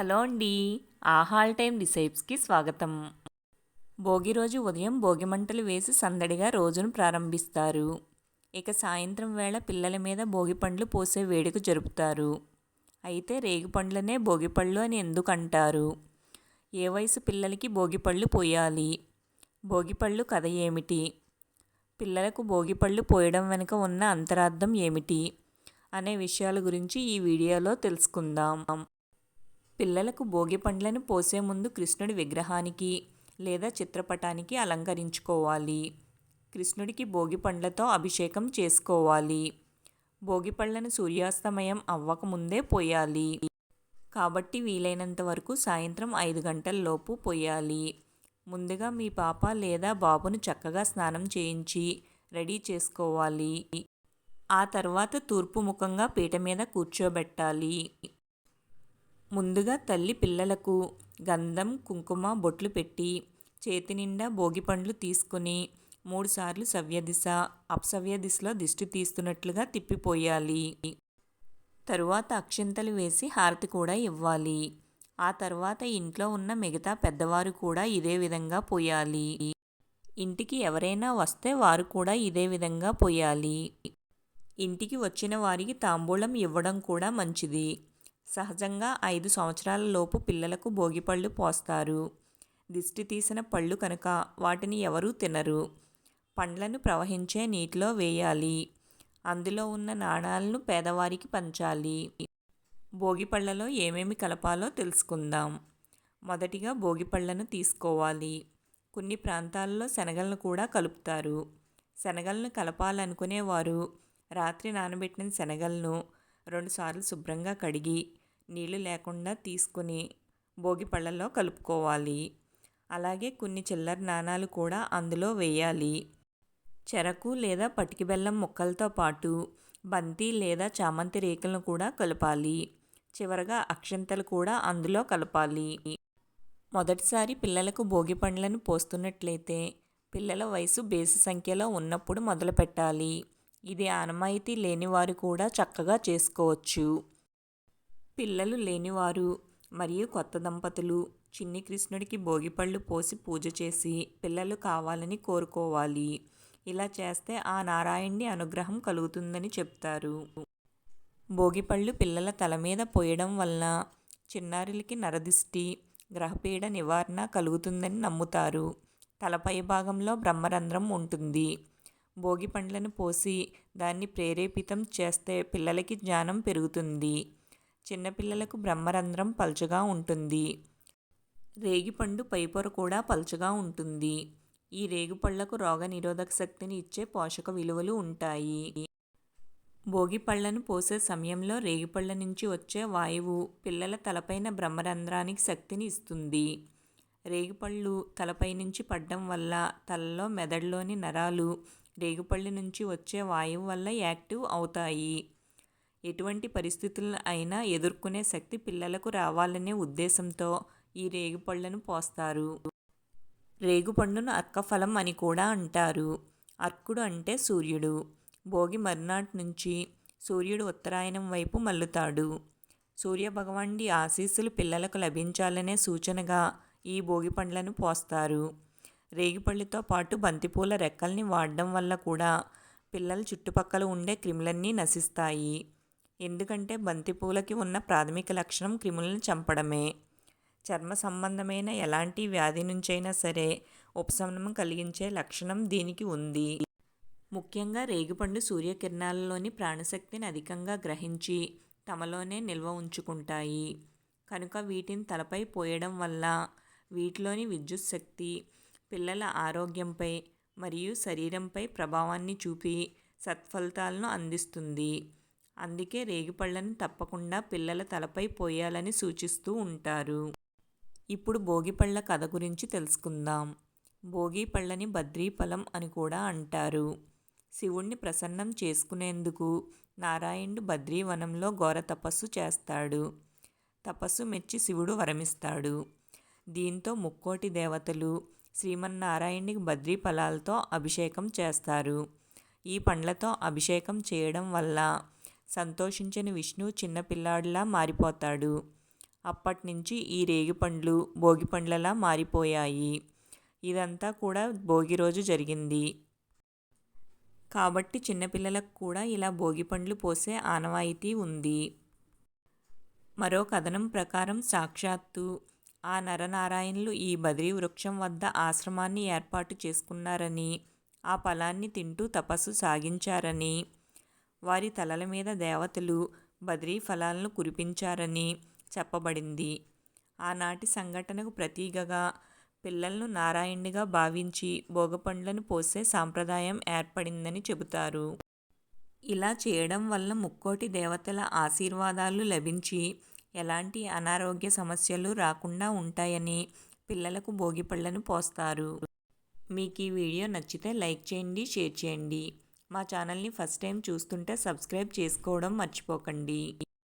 Hello అండి. ఆహాల్ time డిసైప్స్కి స్వాగతం. భోగి రోజు ఉదయం భోగి మంటలు వేసి సందడిగా రోజును ప్రారంభిస్తారు. ఇక సాయంత్రం వేళ పిల్లల మీద భోగి పండ్లు పోసే వేడుక జరుపుతారు. అయితే రేగి పండ్లనే భోగి పళ్ళు అని ఎందుకంటారు? ఏ వయసు పిల్లలకి భోగి పళ్ళు పోయాలి? భోగి పళ్ళు కథ ఏమిటి? పిల్లలకు భోగి పళ్ళు పోయడం వెనుక ఉన్న అంతరార్థం ఏమిటి? అనే విషయాల గురించి ఈ వీడియోలో తెలుసుకుందాం. పిల్లలకు భోగి పండ్లను పోసే ముందు కృష్ణుడి విగ్రహానికి లేదా చిత్రపటానికి అలంకరించుకోవాలి. కృష్ణుడికి భోగి పండ్లతో అభిషేకం చేసుకోవాలి. భోగి పళ్ళను సూర్యాస్తమయం అవ్వకముందే పోయాలి. కాబట్టి వీలైనంత వరకు సాయంత్రం ఐదు గంటల్లోపు పోయాలి. ముందుగా మీ పాప లేదా బాబును చక్కగా స్నానం చేయించి రెడీ చేసుకోవాలి. ఆ తర్వాత తూర్పు ముఖంగా పీట మీద కూర్చోబెట్టాలి. ముందుగా తల్లి పిల్లలకు గంధం కుంకుమ బొట్లు పెట్టి చేతి నిండా భోగి పండ్లు తీసుకుని మూడుసార్లు సవ్యదిశ అప్సవ్య దిశలో దిష్టి తీస్తున్నట్లుగా తిప్పిపోయాలి. తరువాత అక్షింతలు వేసి హారతి కూడా ఇవ్వాలి. ఆ తర్వాత ఇంట్లో ఉన్న మిగతా పెద్దవారు కూడా ఇదే విధంగా పోయాలి. ఇంటికి ఎవరైనా వస్తే వారు కూడా ఇదే విధంగా పోయాలి. ఇంటికి వచ్చిన వారికి తాంబూలం ఇవ్వడం కూడా మంచిది. సహజంగా ఐదు సంవత్సరాల లోపు పిల్లలకు భోగిపళ్ళు పోస్తారు. దిష్టి తీసిన పళ్ళు కనుక వాటిని ఎవరూ తినరు. పండ్లను ప్రవహించే నీటిలో వేయాలి. అందులో ఉన్న నాణాలను పేదవారికి పంచాలి. భోగిపళ్ళలో ఏమేమి కలపాలో తెలుసుకుందాం. మొదటిగా భోగిపళ్ళను తీసుకోవాలి. కొన్ని ప్రాంతాల్లో శనగలను కూడా కలుపుతారు. శనగలను కలపాలనుకునేవారు. రాత్రి నానబెట్టిన శనగలను రెండుసార్లు శుభ్రంగా కడిగి నీళ్ళు లేకుండా తీసుకుని భోగి పళ్ళల్లో కలుపుకోవాలి. అలాగే కొన్ని చిల్లర నాణాలు కూడా అందులో వేయాలి. చెరకు లేదా పటికి బెల్లం ముక్కలతో పాటు బంతి లేదా చామంతి రేకులను కూడా కలపాలి. చివరగా అక్షంతలు కూడా అందులో కలపాలి. మొదటిసారి పిల్లలకు భోగి పండ్లను పోస్తున్నట్లయితే పిల్లల వయసు బేసి సంఖ్యలో ఉన్నప్పుడు మొదలుపెట్టాలి. ఇది ఆనమాయితీ లేనివారు కూడా చక్కగా చేసుకోవచ్చు. పిల్లలు లేనివారు మరియు కొత్త దంపతులు చిన్ని కృష్ణుడికి భోగిపళ్ళు పోసి పూజ చేసి పిల్లలు కావాలని కోరుకోవాలి. ఇలా చేస్తే ఆ నారాయణ్ణి అనుగ్రహం కలుగుతుందని చెప్తారు. భోగిపళ్ళు పిల్లల తల మీద పోయడం వలన చిన్నారులకి నరదిష్టి గ్రహపీడ నివారణ కలుగుతుందని నమ్ముతారు. తలపై భాగంలో బ్రహ్మరంధ్రం ఉంటుంది. భోగి పండ్లను పోసి దాన్ని ప్రేరేపితం చేస్తే పిల్లలకి జ్ఞానం పెరుగుతుంది. చిన్నపిల్లలకు బ్రహ్మరంధ్రం పలుచగా ఉంటుంది. రేగిపండు పైపొర కూడా పలుచగా ఉంటుంది. ఈ రేగుపళ్ళకు రోగ నిరోధక శక్తిని ఇచ్చే పోషక విలువలు ఉంటాయి. భోగిపళ్ళను పోసే సమయంలో రేగిపళ్ళ నుంచి వచ్చే వాయువు పిల్లల తలపైన బ్రహ్మరంధ్రానికి శక్తిని ఇస్తుంది. రేగిపళ్ళు తలపై నుంచి పడ్డం వల్ల తలలో మెదడులోని నరాలు రేగుపళ్ళ నుంచి వచ్చే వాయువు వల్ల యాక్టివ్ అవుతాయి. ఎటువంటి పరిస్థితులను అయినా ఎదుర్కొనే శక్తి పిల్లలకు రావాలనే ఉద్దేశంతో ఈ రేగుపళ్ళను పోస్తారు. రేగుపండును అర్కఫలం అని కూడా అంటారు. అర్కుడు అంటే సూర్యుడు. భోగి మర్నాటి నుంచి సూర్యుడు ఉత్తరాయణం వైపు మల్లుతాడు. సూర్యభగవానుడి ఆశీస్సులు పిల్లలకు లభించాలనే సూచనగా ఈ భోగి పండ్లను పోస్తారు. రేగిపళ్ళతో పాటు బంతిపూల రెక్కల్ని వాడడం వల్ల కూడా పిల్లల చుట్టుపక్కల ఉండే క్రిములన్నీ నశిస్తాయి. ఎందుకంటే బంతిపూలకి ఉన్న ప్రాథమిక లక్షణం క్రిములను చంపడమే. చర్మ సంబంధమైన ఎలాంటి వ్యాధి నుంచైనా సరే ఉపశమనం కలిగించే లక్షణం దీనికి ఉంది. ముఖ్యంగా రేగిపండు సూర్యకిరణాలలోని ప్రాణశక్తిని అధికంగా గ్రహించి తమలోనే నిల్వ ఉంచుకుంటాయి. కనుక వీటిని తలపై పోయడం వల్ల వీటిలోని విద్యుత్ శక్తి పిల్లల ఆరోగ్యంపై మరియు శరీరంపై ప్రభావాన్ని చూపి సత్ఫలితాలను అందిస్తుంది. అందుకే రేగిపళ్ళను తప్పకుండా పిల్లల తలపై పోయాలని సూచిస్తూ ఉంటారు. ఇప్పుడు భోగిపళ్ళ కథ గురించి తెలుసుకుందాం. భోగి పళ్ళని బద్రీఫలం అని కూడా అంటారు. శివుణ్ణి ప్రసన్నం చేసుకునేందుకు నారాయణుడు బద్రీవనంలో ఘోర తపస్సు చేస్తాడు. తపస్సు మెచ్చి శివుడు వరమిస్తాడు. దీంతో ముక్కోటి దేవతలు శ్రీమన్నారాయణుడికి బద్రీ ఫలాలతో అభిషేకం చేస్తారు. ఈ పండ్లతో అభిషేకం చేయడం వల్ల సంతోషించిన విష్ణు చిన్నపిల్లాడిలా మారిపోతాడు. అప్పటినుంచి ఈ రేగిపండ్లు భోగి పండ్లలా మారిపోయాయి. ఇదంతా కూడా భోగి రోజు జరిగింది. కాబట్టి చిన్నపిల్లలకు కూడా ఇలా భోగి పండ్లు పోసే ఆనవాయితీ ఉంది. మరో కథనం ప్రకారం సాక్షాత్తు ఆ నరనారాయణులు ఈ బద్రీ వృక్షం వద్ద ఆశ్రమాన్ని ఏర్పాటు చేసుకున్నారని ఆ ఫలాన్ని తింటూ తపస్సు సాగించారని వారి తలల మీద దేవతలు బద్రీ ఫలాలను కురిపించారని చెప్పబడింది. ఆనాటి సంఘటనకు ప్రతీకగా పిల్లలను నారాయణుడిగా భావించి భోగపండ్లను పోసే సాంప్రదాయం ఏర్పడిందని చెబుతారు. ఇలా చేయడం వల్ల ముక్కోటి దేవతల ఆశీర్వాదాలు లభించి ఎలాంటి అనారోగ్య సమస్యలు రాకుండా ఉంటాయని పిల్లలకు భోగిపళ్ళను పోస్తారు. మీకు ఈ వీడియో నచ్చితే లైక్ చేయండి షేర్ చేయండి. మా ఛానల్ని ఫస్ట్ టైం చూస్తుంటే సబ్స్క్రైబ్ చేసుకోవడం మర్చిపోకండి.